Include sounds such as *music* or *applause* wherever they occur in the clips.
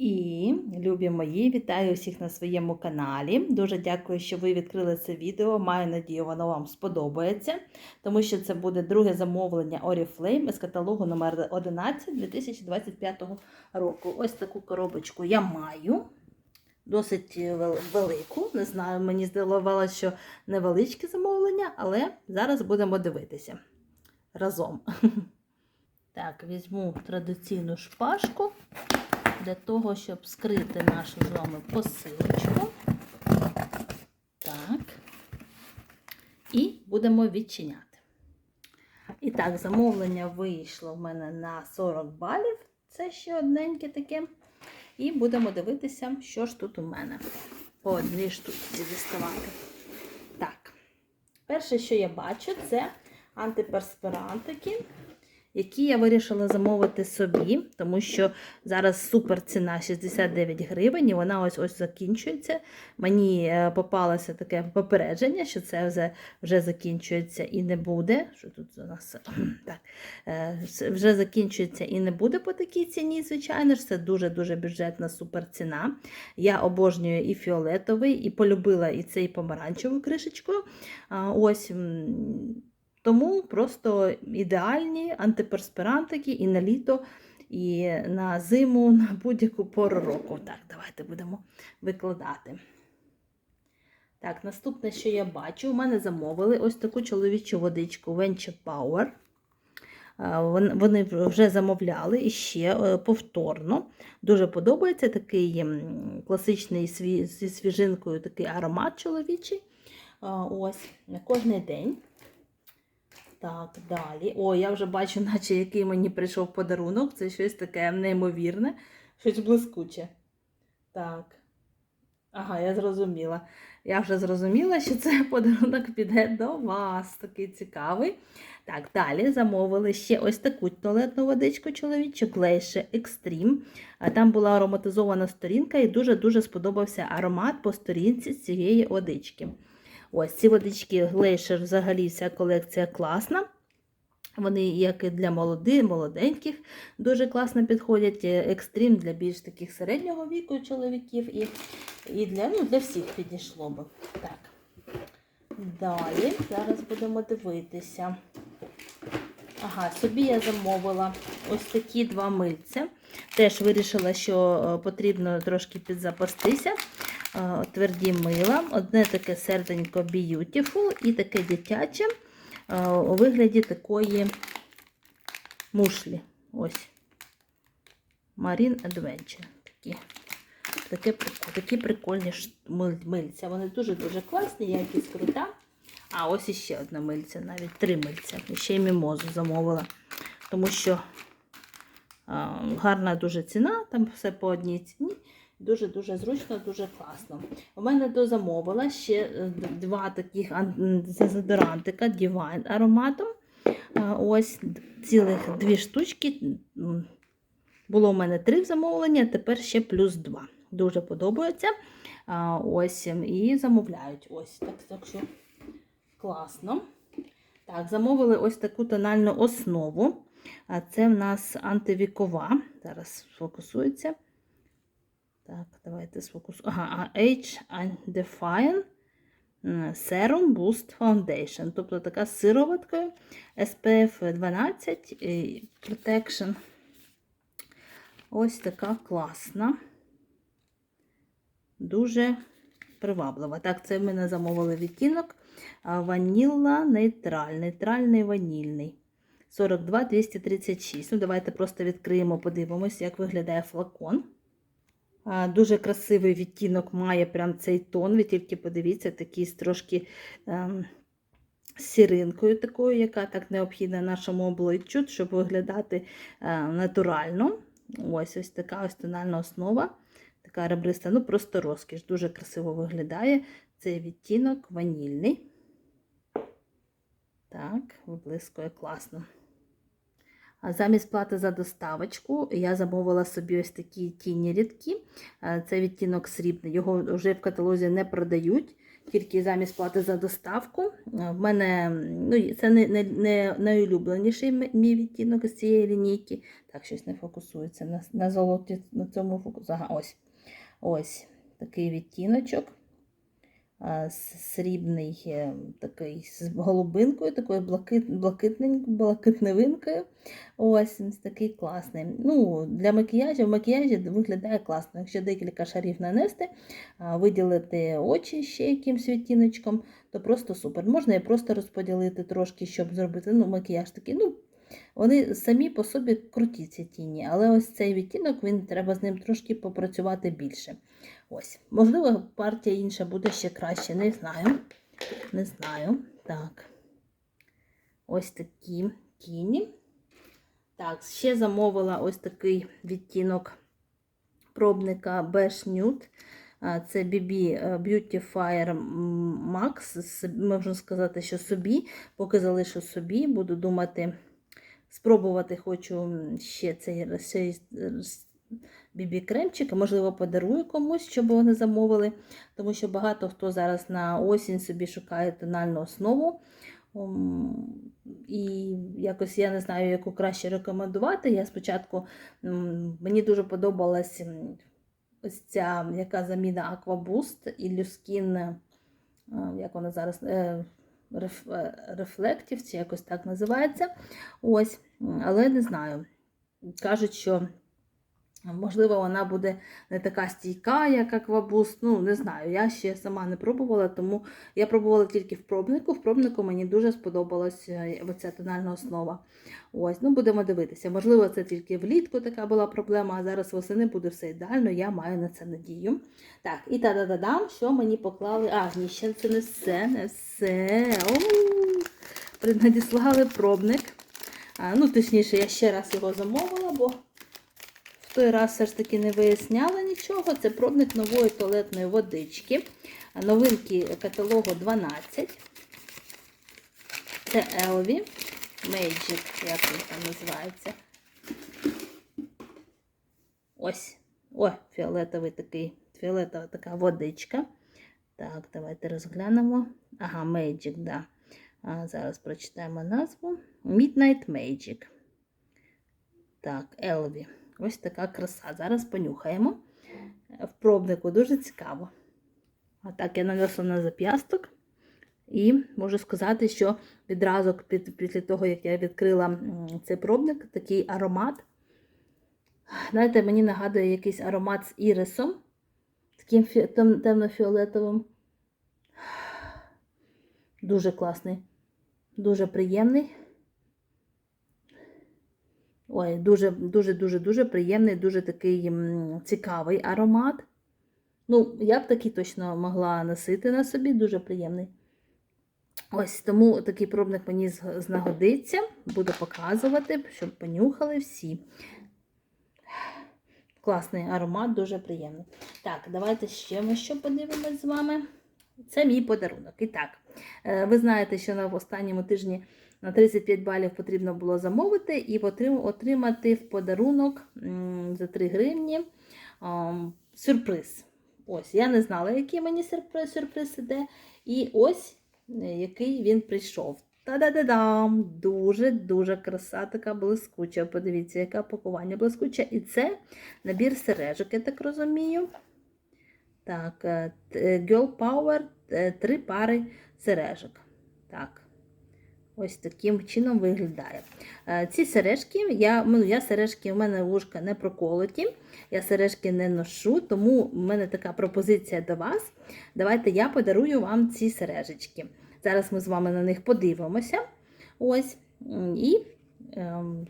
І, любі мої, вітаю всіх на своєму каналі. Дуже дякую, що ви відкрили це відео. Маю надію, воно вам сподобається, тому що це буде друге замовлення Oriflame із каталогу номер 11 2025 року. Ось таку коробочку я маю. Досить велику. Не знаю, мені здавалося, що невеличке замовлення, але зараз будемо дивитися разом. *laughs* Так, візьму традиційну шпажку для того, щоб скрити нашу з вами посилочку. Так. І будемо відчиняти. І так, замовлення вийшло в мене на 40 балів. Це ще одненьке таке. І будемо дивитися, що ж тут у мене. По одній штуці діставати. Так. Перше, що я бачу, це антиперспирантики, які я вирішила замовити собі, тому що зараз супер ціна 69 гривень, і вона ось ось закінчується. Мені е, попалося таке попередження, що це вже, вже закінчується і не буде. Що тут у нас *clears throat* так, е, вже закінчується і не буде по такій ціні, звичайно ж, це дуже-дуже бюджетна супер ціна. Я обожнюю і фіолетовий, і полюбила і цей помаранчеву кришечку. Ось. Тому просто ідеальні антиперспирантики і на літо, і на зиму, на будь-яку пору року. Так, давайте будемо викладати. Так, наступне, що я бачу, у мене замовили ось таку чоловічу водичку Venture Power. Вони вже замовляли і ще е, повторно. Дуже подобається такий класичний зі свіжинкою такий аромат чоловічий. Ось на кожний день. Так, далі. О, я вже бачу, *laughs* наче який мені прийшов подарунок. Це щось таке неймовірне, щось блискуче. Так. Ага, я зрозуміла. Я вже зрозуміла, що це *laughs* подарунок піде до вас. Такий цікавий. Так, далі замовили ще ось таку туалетну водичку чоловічу Glacier Extreme. Там була ароматизована сторінка і дуже-дуже сподобався аромат по сторінці цієї водички. Ось ці водички Glacier, взагалі вся колекція класна. Вони, як і для молоди, молоденьких, дуже класно підходять. Е, Екстрім для більш таких середнього віку чоловіків і, і для, ну, для всіх підійшло би. Так. Далі, зараз будемо дивитися. Ага, собі я замовила ось такі два мильця. Теж вирішила, що е, потрібно трошки підзапастися. Тверді мила. Одне таке серденько Beautiful і таке дитяче у вигляді такої мушлі. Ось. Marine Adventure. Такі, таке, такі прикольні мильця. Вони дуже-дуже класні, якість крута. А ось іще одна мильця, навіть три мильця. Ще й мімозу замовила. Тому що а, гарна дуже ціна, там все по одній ціні. Дуже-дуже зручно, дуже класно. У мене дозамовила ще е, два таких ан- дезодорантика Divine ароматом. Ось цілих дві штучки. Було у мене три в замовлення, тепер ще плюс два. Дуже подобається. Ось ем, і замовляють. Ось так, так що класно. Так, замовили ось таку тональну основу. Це в нас антивікова. Зараз сфокусується. Так, давайте сфокусуємо. Ага, H Undefined Serum Boost Foundation. Тобто така з сироваткою SPF 12 Protection. Ось така класна. Дуже приваблива. Так, це в мене замовили відтінок. Ваніла нейтраль, нейтральний ванільний. 42 236. Ну, давайте просто відкриємо, подивимось, як виглядає флакон. Дуже красивий відтінок має прям цей тон. Ви тільки подивіться, такий трошки ем, сіринкою такою, яка так необхідна нашому обличчю, щоб виглядати е, натурально. Ось ось така ось тональна основа. Така ребриста, ну просто розкіш. Дуже красиво виглядає. Цей відтінок ванільний. Так, виблискує класно. Замість плати за доставочку я замовила собі ось такі тіні рідкі. Це відтінок срібний. Його вже в каталозі не продають. тільки замість плати за доставку. В мене ну, це не, не, не найулюбленіший мій відтінок з цієї лінійки. Так, щось не фокусується на, на золоті, на цьому фокусу. Ага, ось. Ось такий відтіночок. С- Срібний е, такий з голубинкою, такою блакит, блакитневинкою. Ось ось такий класний. Ну, для макіяжу в макіяжі виглядає класно. Якщо декілька шарів нанести, виділити очі ще якимсь відтіночком, то просто супер. Можна і просто розподілити трошки, щоб зробити ну, макіяж такий. Ну, вони самі по собі круті ці тіні, але ось цей відтінок, він треба з ним трошки попрацювати більше. Ось. Можливо, партія інша буде ще краще, не знаю. Не знаю. Так. Ось такі тіні. Так, ще замовила ось такий відтінок пробника Beige Nude. Це BB Beautifier Max. Можна сказати, що собі, поки залишу собі, буду думати, спробувати хочу ще цей BB кремчик, можливо, подарую комусь, щоб вони замовили, тому що багато хто зараз на осінь собі шукає тональну основу. І якось я не знаю, яку краще рекомендувати. Я спочатку мені дуже подобалась ось ця яка заміна Aquaboost і Luskin, е, як вона зараз е, реф- Reflective, чи якось так називається. Ось, але не знаю. Кажуть, що Можливо, вона буде не така стійка, як аквабуст. Ну, не знаю, я ще сама не пробувала, тому я пробувала тільки в пробнику. В пробнику мені дуже сподобалась е, оця тональна основа. Ось, ну будемо дивитися. Можливо, це тільки влітку така була проблема, а зараз восени буде все ідеально, я маю на це надію. Так, і та-да-да-дам, що мені поклали. А, ні, ще це не все, не все. О, надіслали пробник. А, ну, точніше, я ще раз його замовила, бо. Той раз все ж таки не виясняла нічого. Це пробник нової туалетної водички. Новинки каталогу 12. Це Elvie Magic, як він там називається. Ось. О, фіолетовий такий, фіолетова така водичка. Так, давайте розглянемо. Ага, Magic, да. А, зараз прочитаємо назву. Midnight Magic. Так, Elvie. Ось така краса. Зараз понюхаємо. В пробнику дуже цікаво. А так я нанесла на зап'ясток. І можу сказати, що відразу після того, як я відкрила цей пробник, такий аромат. Знаєте, мені нагадує якийсь аромат з ірисом, таким темно-фіолетовим. Дуже класний, дуже приємний. Ой, дуже, дуже, дуже, дуже приємний, дуже такий цікавий аромат. Ну, я б такий точно могла носити на собі, дуже приємний. Ось тому такий пробник мені знагодиться. Буду показувати, щоб понюхали всі. Класний аромат, дуже приємний. Так, давайте ще ми що подивимось з вами. Це мій подарунок. І так, е, ви знаєте, що на останньому тижні на 35 балів потрібно було замовити і отримати в подарунок за 3 гривні сюрприз. Ось, я не знала, який мені сюрприз, сюрприз іде. І ось е, який він прийшов. Та-да-да-дам! Дуже-дуже краса така блискуча. Подивіться, яке пакування блискуче. І це набір сережок, я так розумію. Так, е, е, Girl Power, е, три пари сережок. Так. Ось таким чином виглядає. Е, Ці сережки, я, ну, я сережки, у мене вушка не проколоті, я сережки не ношу, тому в мене така пропозиція до вас. Давайте я подарую вам ці сережечки. Зараз ми з вами на них подивимося. Ось. І ем,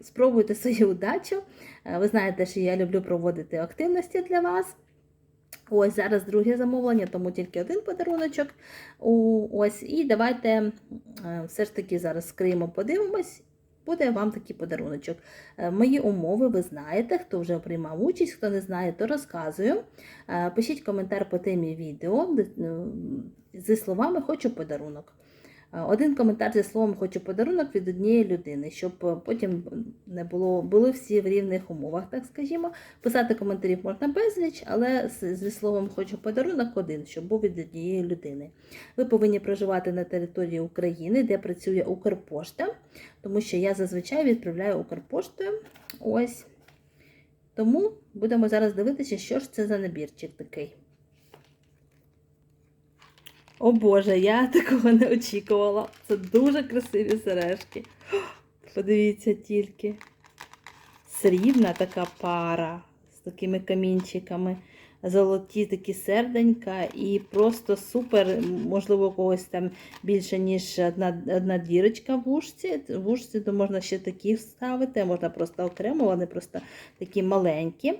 спробуйте *laughs* свою удачу. Е, Ви знаєте, що я люблю проводити активності для вас. Ось зараз друге замовлення, тому тільки один подаруночок. Ось, і давайте е, все ж таки зараз скриємо, подивимось. Буде вам такий подаруночок. Е, Мої умови ви знаєте, хто вже приймав участь, хто не знає, то розказую. Е, Пишіть коментар по темі відео зі словами Хочу подарунок. Один коментар зі словом хочу подарунок від однієї людини, щоб е, потім не було були всі в рівних умовах, так скажімо. Писати коментарів можна безліч, але зі словом хочу подарунок один, щоб був від однієї людини. Ви повинні проживати на території України, де працює Укрпошта, тому що я зазвичай відправляю Укрпоштою. Ось. Тому будемо зараз дивитися, що ж це за набірчик такий. О Боже, я такого не очікувала. Це дуже красиві сережки. Подивіться тільки. Срібна така пара з такими камінчиками. Золоті такі серденька і просто супер, можливо, у когось там більше, ніж одна, одна дірочка в вушці. В вушці то можна ще такі вставити, можна просто окремо, вони просто такі маленькі.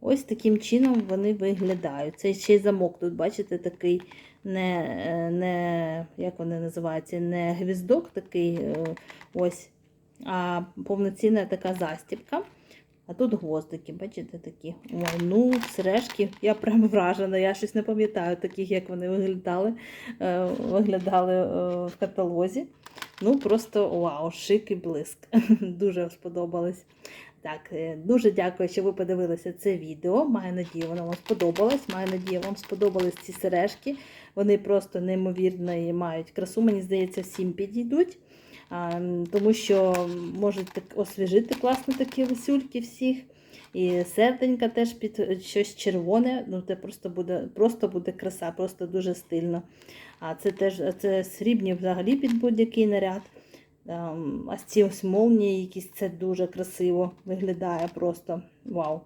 Ось таким чином вони виглядають. Це ще й замок тут, бачите, такий не, не як вони називаються, не гвіздок такий е, ось, а повноцінна така застібка. А тут гвоздики, бачите, такі. Ой, ну, сережки, я прям вражена. Я щось не пам'ятаю таких, як вони виглядали, е, виглядали е, в каталозі. Ну, просто вау, шик і блиск. *laughs* Дуже сподобались. Так, е, дуже дякую, що ви подивилися це відео. Маю надію, воно вам сподобалось. Маю надію, вам сподобались ці сережки. Вони просто неймовірно мають красу. Мені здається, всім підійдуть. Тому що можуть так освіжити класно такі висюльки всіх. І серденька теж під е, щось червоне. Ну, це просто буде, просто буде краса, просто дуже стильно. А це теж це срібні взагалі під будь-який наряд. А ці ось молнії якісь це дуже красиво виглядає просто вау.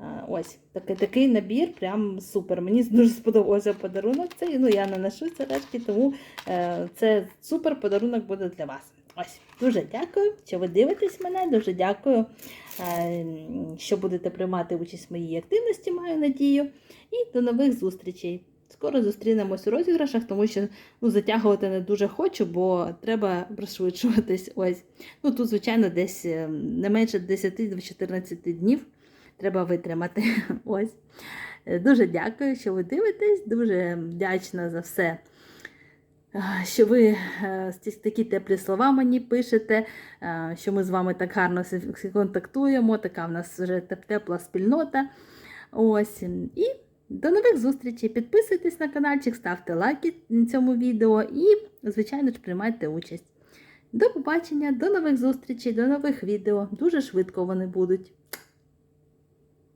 Е, Ось такий, такий набір, прям супер. Мені дуже сподобався подарунок. Цей, ну я не ношу сережки, тому е, це супер подарунок буде для вас. Ось, дуже дякую, що ви дивитесь мене. Дуже дякую, е, що будете приймати участь в моїй активності, маю надію. І до нових зустрічей. Скоро зустрінемось у розіграшах, тому що ну, затягувати не дуже хочу, бо треба пришвидшуватись. Ось. Ну, тут, звичайно, десь е, не менше 10-14 днів треба витримати. *laughs* Ось. Е, Дуже дякую, що ви дивитесь. Дуже вдячна за все, що ви е, такі теплі слова мені пишете, е, що ми з вами так гарно контактуємо. Така в нас вже тепла спільнота. Ось. І до нових зустрічей. Підписуйтесь на каналчик, ставте лайки цьому відео і, звичайно ж, приймайте участь. До побачення, до нових зустрічей, до нових відео. Дуже швидко вони будуть.